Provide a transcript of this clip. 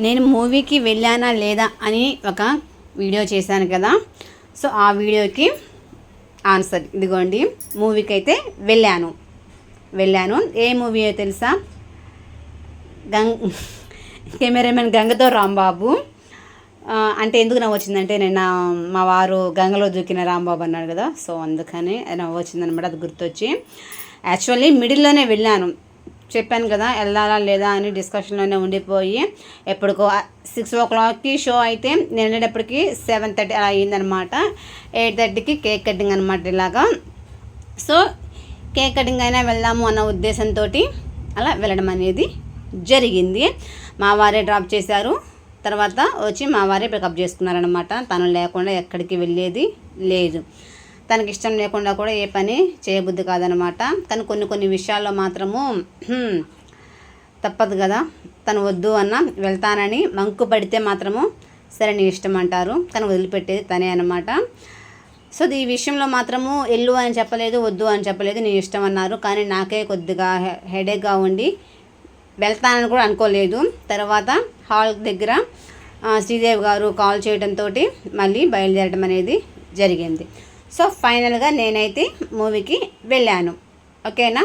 నేను మూవీకి వెళ్ళానా లేదా అని ఒక వీడియో చేశాను కదా. సో ఆ వీడియోకి ఆన్సర్ ఇదిగోండి. మూవీకి అయితే వెళ్ళాను. వెళ్ళాను. ఏ మూవీ తెలుసా? గంగ్ కెమెరామెన్ గంగతో రాంబాబు. అంటే ఎందుకు నవ్వు వచ్చిందంటే నేను మా వారు గంగలో దూకిన రాంబాబు అన్నాడు కదా. సో అందుకని నవ్వు వచ్చిందనమాట అది గుర్తొచ్చి. యాక్చువల్లీ మిడిల్లోనే వెళ్ళాను. చెప్పాను కదా వెళ్ళాలా లేదా అని డిస్కషన్లోనే ఉండిపోయి ఎప్పటికో సిక్స్ ఓ క్లాక్కి షో అయితే నేను వెళ్ళేటప్పటికి సెవెన్ థర్టీ అలా అయ్యిందనమాట ఎయిట్ థర్టీకి కేక్ కటింగ్ అనమాట ఇలాగా. సో కేక్ కటింగ్ అయినా వెళ్దాము అన్న ఉద్దేశంతో అలా వెళ్ళడం అనేది జరిగింది. మా వారే డ్రాప్ చేశారు. తర్వాత వచ్చి మా వారే పికప్ చేసుకున్నారనమాట తను లేకుండా ఎక్కడికి వెళ్ళేది లేదు. తనకి ఇష్టం లేకుండా కూడా ఏ పని చేయబుద్ధి కాదనమాట. కానీ కొన్ని కొన్ని విషయాల్లో మాత్రము తప్పదు కదా. తను వద్దు అన్న వెళ్తానని మంకు పడితే మాత్రము సరే నీ ఇష్టం అంటారు. కానీ వదిలిపెట్టేది తనే అనమాట సో ఈ విషయంలో మాత్రము ఎల్లు అని చెప్పలేదు వద్దు అని చెప్పలేదు నీ ఇష్టం అన్నారు. కానీ నాకే కొద్దిగా హె- హెడేక్గా ఉండి వెళ్తానని కూడా అనుకోలేదు. తర్వాత హాల్ దగ్గర శ్రీదేవి గారు కాల్ చేయడంతో మళ్ళీ బయలుదేరడం అనేది జరిగింది. సో ఫైనల్గా నేనైతే మూవీకి వెళ్ళాను. ఓకేనా